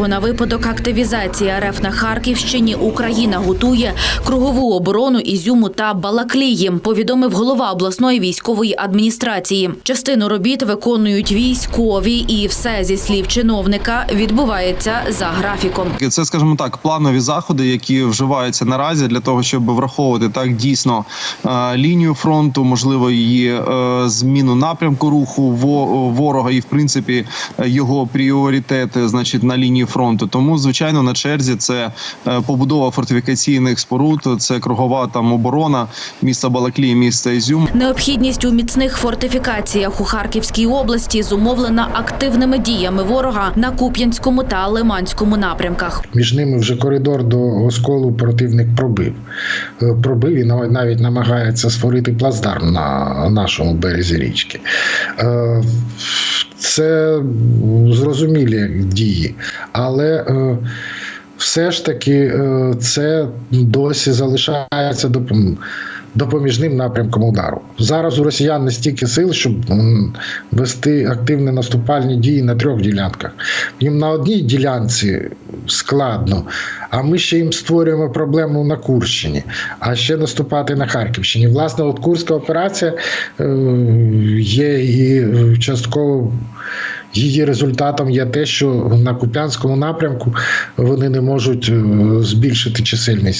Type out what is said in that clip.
На випадок активізації РФ на Харківщині Україна готує кругову оборону Ізюму та Балаклії, повідомив голова обласної військової адміністрації. Частину робіт виконують військові, і все зі слів чиновника відбувається за графіком. Це, скажімо так, планові заходи, які вживаються наразі для того, щоб враховувати так дійсно е, лінію фронту, можливо, її е, зміну напрямку руху во- ворога і, в принципі, його пріоритети, значить, на лінії фронту. Тому, звичайно, на черзі це е, побудова фортифікаційних споруд, це кругова там оборона міста Балаклії, міста Ізюм. Необхідність у міцних фортифікаціях у Харківській області зумовлена активними діями ворога на Куп'янському та Лиманському напрямках. Між ними вже коридор до осколу противник пробив. Е, Пробив і нав- навіть намагається створити плацдарм на нашому березі річки. Це зрозумілі дії, але е, все ж таки е, це досі залишається допом- допоміжним напрямком удару. Зараз у росіян не стільки сил, щоб вести активні наступальні дії на трьох ділянках. Їм на одній ділянці складно, а ми ще їм створюємо проблему на Курщині, а ще наступати на Харківщині. Власне, от Курська операція е, є і е, частково. Її результатом є те, що на Куп'янському напрямку вони не можуть е, збільшити чисельність